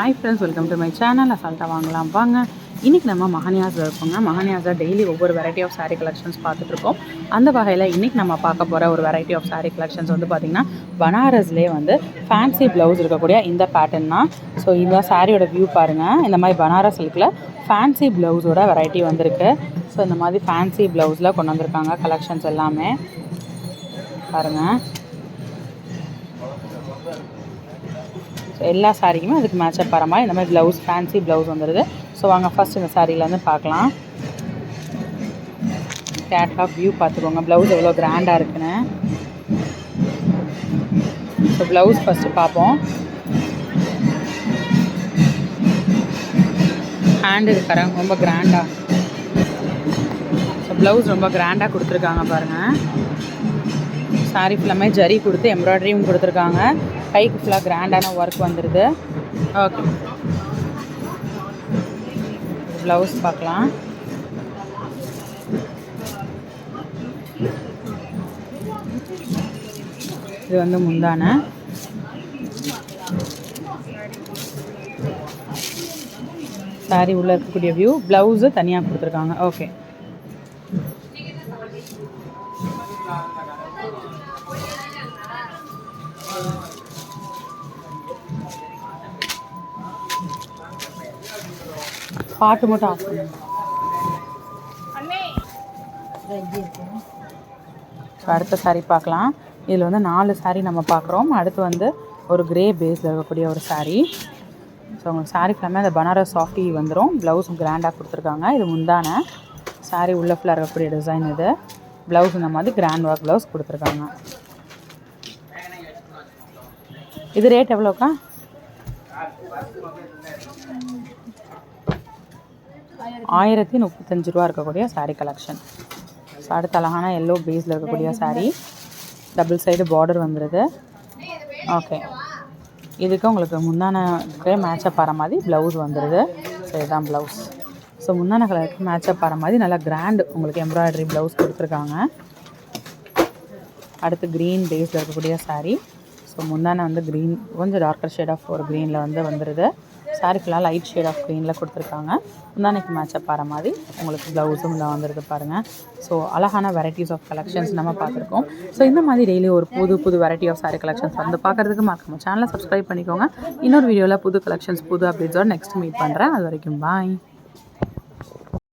Hi friends welcome to my channel அசால்ட்டாக வாங்கலாம். வாங்க. இன்றைக்கி நம்ம மகனியாஸில் இருக்கோங்க மகனியாஸில் டெய்லி ஒவ்வொரு வெரைட்டி ஆஃப் சாரீ கலெக்ஷன்ஸ் பார்த்துட்ருக்கோம் அந்த வகையில் இன்றைக்கி நம்ம பார்க்க போகிற ஒரு வெரைட்டி ஆஃப் சாரீ கலெக்ஷன்ஸ் வந்து பார்த்திங்கன்னா பனாரஸ்லேயே வந்து ஃபேன்சி ப்ளவுஸ் இருக்கக்கூடிய இந்த பேட்டர்ன் தான். ஸோ இந்த சாரியோட வியூ பாருங்கள் இந்த மாதிரி பனாரஸ் சில்கில் ஃபேன்சி ப்ளவுஸோட வெரைட்டி வந்திருக்கு. ஸோ இந்த மாதிரி ஃபேன்சி ப்ளவுஸில் கொண்டு வந்திருக்காங்க கலெக்ஷன்ஸ் எல்லாமே. பாருங்கள் எல்லா சாரிக்குமே அதுக்கு மேட்சப் வர மாதிரி இந்த மாதிரி ப்ளவுஸ் ஃபேன்சி ப்ளவுஸ் வந்துடுது ஸோ வாங்க ஃபஸ்ட் இந்த சாரியிலேருந்து பார்க்கலாம். கேட்லாக் வியூ பார்த்துக்கோங்க. ப்ளவுஸ் எவ்வளோ கிராண்டாக இருக்குன்னு. ஸோ ப்ளவுஸ் ஃபஸ்ட்டு பார்ப்போம். ஹேண்டு இருக்கிறாங்க ரொம்ப கிராண்டாக ஸோ ப்ளவுஸ் ரொம்ப கிராண்டாக கொடுத்துருக்காங்க பாருங்கள் சாரி ஃபுல்லாமே ஜரி கொடுத்து எம்ப்ராய்டரியும் கொடுத்துருக்காங்க. கைக்கு ஃபுல்லாக கிராண்டான ஒர்க் வந்துடுது ஓகே ப்ளவுஸ் பார்க்கலாம். இது வந்து முந்தான. சாரி உள்ளே இருக்கக்கூடிய வியூ ப்ளவுஸு தனியாக கொடுத்துருக்காங்க. ஓகே பாட்டு மட்டும் ஆஃப் பண்ணுங்க ஸோ அடுத்த சாரீ பார்க்கலாம். இதில் வந்து நாலு saree நம்ம பார்க்குறோம். அடுத்து வந்து ஒரு கிரே பேஸில் இருக்கக்கூடிய ஒரு saree. ஸோ உங்களுக்கு saree ஃபுல்லாமே அந்த பனாரஸ் சாஃப்டி வந்துடும் ப்ளவுஸும் கிராண்டாக கொடுத்துருக்காங்க. இது முந்தான saree உள்ள ஃபுல்லாக இருக்கக்கூடிய டிசைன் இது. ப்ளவுஸ் இந்த மாதிரி கிராண்ட் ஒர்க் ப்ளவுஸ் கொடுத்துருக்காங்க. இது ரேட் எவ்வளோக்கா? ஆயிரத்தி முப்பத்தஞ்சு ரூபா இருக்கக்கூடிய saree கலெக்ஷன் ஸோ அடுத்த அழகான எல்லோ பேஸில் இருக்கக்கூடிய saree. டபுள் சைடு பார்டர் வந்துடுது ஓகே இதுக்கு உங்களுக்கு முந்தானக்கு மேட்சப் ஆகிற மாதிரி ப்ளவுஸ் வந்துடுது ஸோ இதுதான் ப்ளவுஸ் ஸோ முந்தான கலருக்கு மேட்சப் ஆகிற மாதிரி நல்லா கிராண்ட் உங்களுக்கு எம்ப்ராய்டரி ப்ளவுஸ் கொடுத்துருக்காங்க. அடுத்து க்ரீன் பேஸில் இருக்கக்கூடிய saree. ஸோ முந்தான வந்து க்ரீன் கொஞ்சம் டார்க்கர் ஷேட் ஆஃப் ஒரு க்ரீனில் வந்து வந்துடுது saree ஃபுல்லாக லைட் ஷேட் ஆஃப் க்ரீனில் கொடுத்துருக்காங்க. முந்தானைக்கு மேட்சப் ஆகிற மாதிரி உங்களுக்கு ப்ளவுஸும் இதில் வந்திருக்கு பாருங்கள் ஸோ அழகான வெரைட்டிஸ் ஆஃப் கலெக்ஷன்ஸ் நம்ம பார்த்துருக்கோம். ஸோ இந்த மாதிரி டெய்லி ஒரு புது புது வெரைட்டி ஆஃப் சாரீ கலெக்ஷன்ஸ் வந்து பார்க்குறதுக்கு மறக்காம சேனலை சப்ஸ்கிரைப் பண்ணிக்கோங்க. இன்னொரு வீடியோவில் புது கலெக்ஷன்ஸ் புது அப்டேட்ஸோட நெக்ஸ்ட் மீட் பண்ணுறேன் அது வரைக்கும் பாய்